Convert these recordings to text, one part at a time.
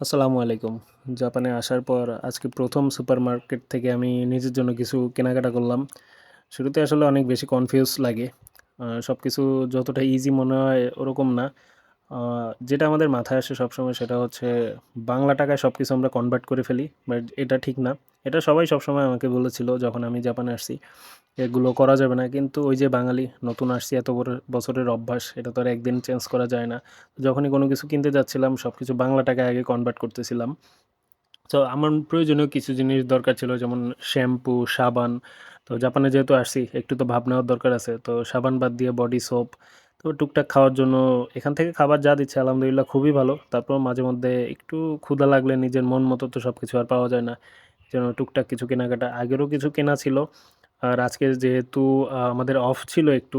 আসসালামু আলাইকুম। জাপানে আসার পর আজকে প্রথম সুপার মার্কেট থেকে আমি নিজের জন্য কিছু কেনাকাটা করলাম। শুরুতে আসলে অনেক বেশি কনফিউজ লাগে। সব কিছু যতটা ইজি মনে হয় ওরকম না। যেটা আমাদের মাথায় আসে সবসময় সেটা হচ্ছে বাংলা টাকায় সব কিছু আমরা কনভার্ট করে ফেলি বাট এটা ঠিক না। এটা সবাই সবসময় আমাকে বলেছিল যখন আমি জাপানে আসছি, এগুলো করা যাবে না। কিন্তু ওই যে বাঙালি, নতুন আসছি, এত বড় বছরের অভ্যাস, এটা তো আর একদিন চেঞ্জ করা যায় না। যখনই কোনো কিছু কিনতে যাচ্ছিলাম সব কিছু বাংলা টাকায় আগে কনভার্ট করতেছিলাম। তো আমার প্রয়োজনীয় কিছু জিনিস দরকার ছিল, যেমন শ্যাম্পু, সাবান। তো জাপানে যেহেতু আসছি, একটু তো ভাব নেওয়ার দরকার আছে। তো সাবান বাদ দিয়ে বডি সোপ তো টুকটাক খাওয়ার জন্য এখান থেকে খাবার যা দিচ্ছে, আলহামদুলিল্লাহ খুবই ভালো। তারপর মাঝে মধ্যে একটু ক্ষুধা লাগলে নিজের মন মতো তো সব কিছু আর পাওয়া যায় না। জন্য টুকটাক কিছু কেনাকাটা, আগেরও কিছু কেনা ছিল। আর আজকে যেহেতু আমাদের অফ ছিল একটু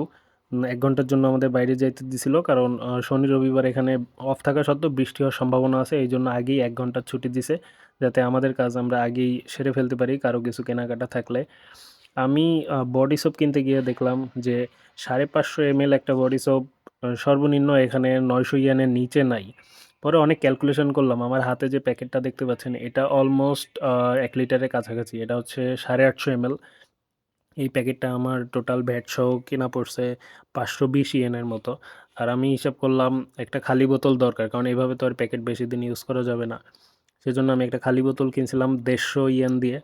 এক ঘণ্টার জন্য আমাদের বাইরে যাইতে দিছিল। কারণ শনি রবিবার এখানে অফ থাকা সত্ত্বেও বৃষ্টি হওয়ার সম্ভাবনা আছে। এই জন্য আগেই এক ঘণ্টার ছুটি দিছে। যাতে আমাদের কাজ আমরা আগেই সেরে ফেলতে পারি, কারও কিছু কেনাকাটা থাকলে। আমি বডি সোপ কিনতে গিয়ে দেখলাম যে সাড়ে পাঁচশো এমএল একটা বডি সোপ সর্বনিম্ন এখানে নয়শো ইয়ানের নিচে নাই। পরে অনেক ক্যালকুলেশন করলাম, আমার হাতে যে প্যাকেটটা দেখতে পাচ্ছেন, এটা অলমোস্ট এক লিটারের কাছাকাছি, এটা হচ্ছে সাড়ে আটশো এমএল। এই প্যাকেটটা আমার টোটাল ভ্যাট সহ কেনা পড়ছে পাঁচশো বিশ ইয়েনের মতো। আর আমি হিসাব করলাম, একটা খালি বোতল দরকার, কারণ এইভাবে তো আর প্যাকেট বেশি দিন ইউজ করা যাবে না। সেজন্য আমি একটা খালি বোতল কিনছিলাম দেড়শো ইয়েন দিয়ে।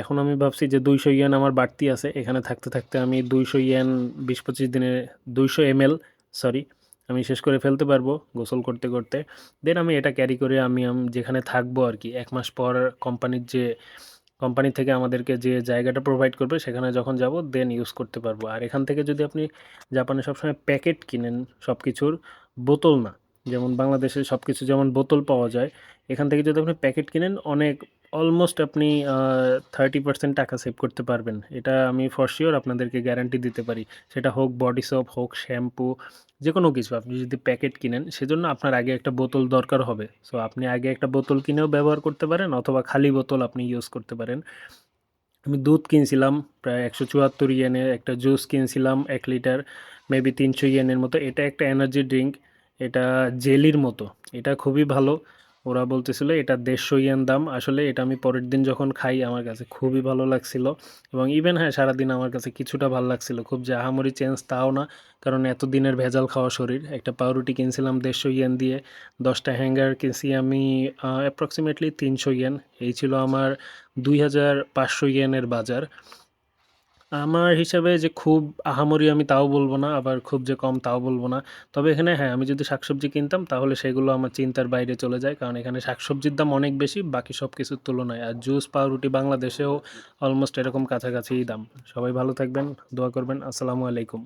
এখন আমি ভাবছি যে দুইশো ইয়েন আমার বাড়তি আছে। এখানে থাকতে থাকতে আমি দুইশো ইয়েন বিশ পঁচিশ দিনে দুইশো এমএল, সরি, আমি শেষ করে ফেলতে পারব গোসল করতে করতে। দেন আমি এটা ক্যারি করে আমি যেখানে থাকব আর কি, এক মাস পর কোম্পানির যে কোম্পানি থেকে আমাদেরকে যে জায়গাটা প্রোভাইড করবে সেখানে যখন যাব দেন ইউজ করতে পারব। আর এখান থেকে যদি আপনি জাপানে সবসময় প্যাকেট কিনেন সব কিছুর বোতল না, যেমন বাংলাদেশে সব কিছু যেমন বোতল পাওয়া যায়, এখান থেকে যদি আপনি প্যাকেট কিনেন, অনেক অলমোস্ট আপনি থার্টি পার্সেন্ট টাকা সেভ করতে পারবেন। এটা আমি ফর শিওর আপনাদেরকে গ্যারান্টি দিতে পারি। সেটা হোক বডি সোপ হোক শ্যাম্পু যে কোনো কিছু। আপনি যদি প্যাকেট কিনেন, সেজন্য আপনার আগে একটা বোতল দরকার হবে। সো আপনি আগে একটা বোতল কিনেও ব্যবহার করতে পারেন, অথবা খালি বোতল আপনি ইউজ করতে পারেন। আমি দুধ কিনছিলাম, প্রায় একশো চুয়াত্তর ইয়েনের একটা জুস কিনছিলাম, এক লিটার মেবি তিনশো ইয়েনের মতো। এটা একটা এনার্জি ড্রিঙ্ক এটা জেলির মতো। এটা খুবই ভালো। ওরা বলতেছিল, এটা দেড়শো ইয়েন দাম। আসলে এটা আমি পরের দিন যখন খাই, আমার কাছে খুবই ভালো লাগছিল। এবং ইভেন হ্যাঁ সারাদিন আমার কাছে কিছুটা ভালো লাগছিল। খুব যে আহামরি চেঞ্জ তাও না, কারণ এত দিনের ভেজাল খাওয়া শরীর। একটা পাউরুটি কিনছিলাম দেড়শো ইয়েন দিয়ে, দশটা হ্যাঙ্গার কিনছি আমি অ্যাপ্রক্সিমেটলি তিনশো ইয়েন। এই ছিল আমার দুই হাজার পাঁচশো ইয়েনের বাজার। আমার হিসাবে যে খুব আহামরি আমি তাও বলব না, আবার খুব যে কম তাও বলব না। তবে এখানে হ্যাঁ আমি যদি শাকসবজি কিনতাম, তাহলে সেগুলো আমার চিন্তার বাইরে চলে যায়। কারণ এখানে শাকসবজির দাম অনেক বেশি, বাকি সব কিছুর তুলনায়। আর জুস, পাউরুটি বাংলাদেশেও অলমোস্ট এরকম কাছাকাছিই দাম। সবাই ভালো থাকবেন, দোয়া করবেন। আসসালামু আলাইকুম।